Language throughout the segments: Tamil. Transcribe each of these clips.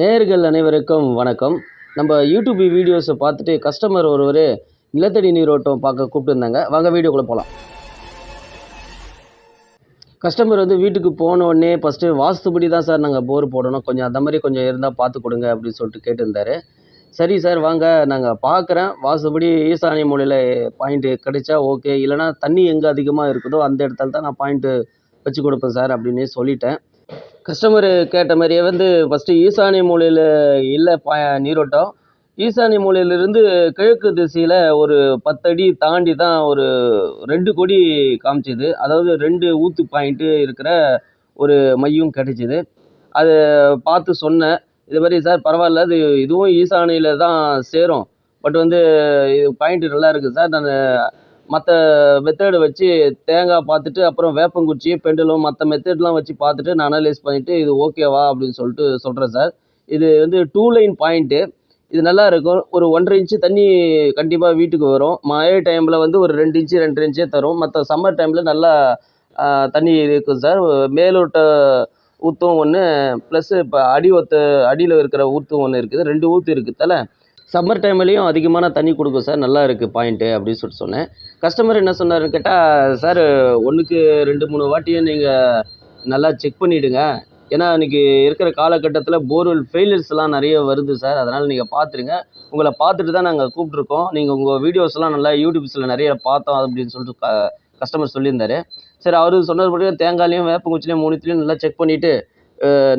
நேயர்கள் அனைவருக்கும் வணக்கம். நம்ம யூடியூப் வீடியோஸை பார்த்துட்டு கஸ்டமர் ஒருவர் நிலத்தடி நீரோட்டம் பார்க்க கூப்பிட்டுருந்தாங்க. வாங்க வீடியோக்குள்ளே போகலாம் கஸ்டமர் வந்து வீட்டுக்கு போன உடனே ஃபஸ்ட்டு வாஸ்துபடி தான் சார் நாங்கள் போர் போடணும். கொஞ்சம் அந்த மாதிரி கொஞ்சம் இருந்தால் பார்த்து கொடுங்க அப்படின்னு சொல்லிட்டு கேட்டிருந்தாரு. சரி சார் வாங்க. நாங்கள் பார்க்குறேன். வாஸ்துபடி ஈசானிய மூலையில் பாயிண்ட்டு கிடைச்சா ஓகே இல்லைனா தண்ணி எங்கே அதிகமாக இருக்குதோ அந்த இடத்துல தான் நான் பாயிண்ட்டு வச்சு கொடுப்பேன் சார் அப்படின்னு சொல்லிட்டேன். கஸ்டமரு கேட்ட மாதிரியே வந்து ஃபஸ்ட்டு ஈசானிய மூலையில் இல்லை பா நீரோட்டம். ஈசானிய மூலையிலிருந்து கிழக்கு திசையில் ஒரு பத்தடி தாண்டி தான் ஒரு ரெண்டு கொடி காமிச்சிது. அதாவது ரெண்டு ஊத்து பாயிண்ட்டு இருக்கிற ஒரு மையம் கிடைச்சிது. அது பார்த்து சொன்னேன் இது மாதிரி சார் பரவாயில்ல இது இதுவும் ஈசானியில் தான் சேரும். பட் வந்து இது பாயிண்ட்டு நல்லா இருக்குது சார். நான் மற்ற மெத்தேடை வச்சு தேங்காய் பார்த்துட்டு அப்புறம் வேப்பங்குச்சி பெண்டலும் மற்ற மெத்தேட்லாம் வச்சு பார்த்துட்டு நான் அனலைஸ் பண்ணிவிட்டு இது ஓகேவா அப்படின்னு சொல்லிட்டு சொல்கிறேன் சார். இது வந்து டூ லைன் பாயிண்ட்டு இது நல்லா இருக்கும். ஒரு ஒன்றரை இன்ச்சு தண்ணி கண்டிப்பாக வீட்டுக்கு வரும். மழை டைமில் வந்து ஒரு ரெண்டு இன்ச்சு ரெண்டு இன்ச்சே தரும். மற்ற சம்மர் டைமில் நல்லா தண்ணி இருக்கும் சார். மேலோட்ட ஊற்றும் ஒன்று ப்ளஸ்ஸு இப்போ அடி ஒத்த அடியில் இருக்கிற ஊற்றும் ஒன்று இருக்குது. ரெண்டு ஊற்று இருக்குது தல சம்மர் டைம்லேயும் அதிகமான தண்ணி கொடுக்கும் சார். நல்லா இருக்குது பாயிண்ட்டு அப்படின்னு சொல்லிட்டு சொன்னேன். கஸ்டமர் என்ன சொன்னார்னு கேட்டால் சார் ஒன்றுக்கு ரெண்டு மூணு வாட்டியும் நீங்கள் நல்லா செக் பண்ணிவிடுங்க ஏன்னா இன்றைக்கி இருக்கிற காலகட்டத்தில் போர்வெல் ஃபெயிலியர்ஸ்லாம் நிறைய வருது சார். அதனால் நீங்கள் பார்த்துருங்க உங்களை பார்த்துட்டு தான் நாங்கள் கூப்பிட்ருக்கோம் நீங்கள் உங்கள் வீடியோஸ்லாம் நல்லா யூடியூப்ஸில் நிறைய பார்த்தோம் அப்படின்னு சொல்லிட்டு க கஸ்டமர் சொல்லியிருந்தாரு. சரி அவரு சொன்னதுபடி தேங்காயிலையும் வேப்பங்குச்சிலையும் மூணுத்துலையும் நல்லா செக் பண்ணிவிட்டு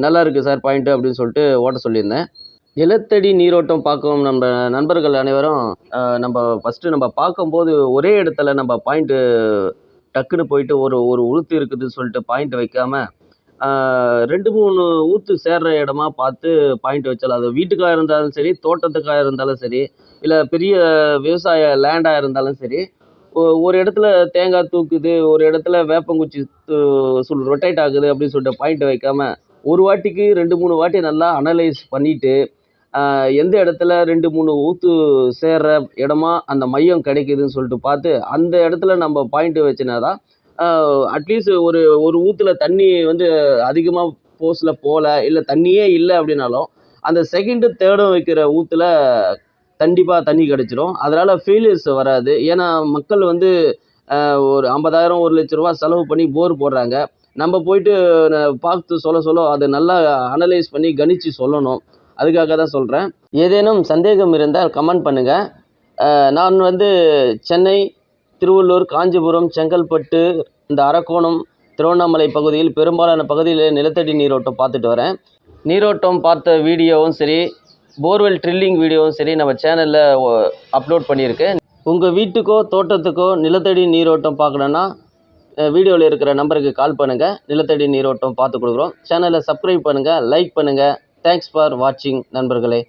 நல்லா இருக்குது சார் பாயிண்ட்டு அப்படின்னு சொல்லிட்டு ஓட்ட சொல்லியிருந்தேன். நிலத்தடி நீரோட்டம் பார்க்கும் நம்ம நண்பர்கள் அனைவரும் நம்ம ஃபஸ்ட்டு நம்ம பார்க்கும்போது ஒரே இடத்துல நம்ம பாயிண்ட்டு டக்குன்னு போயிட்டு ஒரு ஒரு உளுத்து இருக்குதுன்னு சொல்லிட்டு பாயிண்ட் வைக்காம ரெண்டு மூணு ஊற்று சேர்ற இடமா பார்த்து பாயிண்ட் வச்சாலும் அது வீட்டுக்காக இருந்தாலும் சரி தோட்டத்துக்காக இருந்தாலும் சரி இல்லை பெரிய விவசாய லேண்டாக இருந்தாலும் சரி ஒரு இடத்துல தேங்காய் தூக்குது ஒரு இடத்துல வேப்பங்குச்சி சொல் ரொட்டேட் ஆகுது அப்படின்னு சொல்லிட்டு பாயிண்ட் வைக்காமல் ஒரு வாட்டிக்கு ரெண்டு மூணு வாட்டி நல்லா அனலைஸ் பண்ணிவிட்டு எந்த இடத்துல ரெண்டு மூணு ஊத்து சேர்ற இடமா அந்த மையம் கிடைக்குதுன்னு சொல்லிட்டு பார்த்து அந்த இடத்துல நம்ம பாயிண்ட் வச்சுனா தான் அட்லீஸ்ட் ஒரு ஒரு ஊத்துல தண்ணி வந்து அதிகமாக போஸில் போகல இல்லை தண்ணியே இல்லை அப்படின்னாலும் அந்த செகண்டு தேர்டும் வைக்கிற ஊத்துல கண்டிப்பாக தண்ணி கிடச்சிரும். அதனால் ஃபெயிலியர்ஸ் வராது. ஏன்னா மக்கள் வந்து ஒரு ஐம்பதாயிரம் ஒரு லட்ச ரூபா செலவு பண்ணி போர் போடுறாங்க. நம்ம போயிட்டு பார்த்து சொல்ல சொல்ல அதை நல்லா அனலைஸ் பண்ணி கணிச்சு சொல்லணும். அதுக்காக தான் சொல்கிறேன் ஏதேனும் சந்தேகம் இருந்தால் கமெண்ட் பண்ணுங்கள் நான் வந்து சென்னை திருவள்ளூர் காஞ்சிபுரம் செங்கல்பட்டு இந்த அரக்கோணம் திருவண்ணாமலை பகுதியில் பெரும்பாலான பகுதியில் நிலத்தடி நீரோட்டம் பார்த்துட்டு வரேன். நீரோட்டம் பார்த்த வீடியோவும் சரி போர்வெல் ட்ரில்லிங் வீடியோவும் சரி நம்ம சேனலில் அப்லோட் பண்ணியிருக்கேன். உங்கள் வீட்டுக்கோ தோட்டத்துக்கோ நிலத்தடி நீரோட்டம் பார்க்கணுன்னா வீடியோவில் இருக்கிற நம்பருக்கு கால் பண்ணுங்கள் நிலத்தடி நீரோட்டம் பார்த்து கொடுக்குறோம். சேனலை சப்ஸ்கிரைப் பண்ணுங்கள் லைக் பண்ணுங்கள் தேங்க்ஸ் ஃபார் வாட்சிங் நண்பர்களே.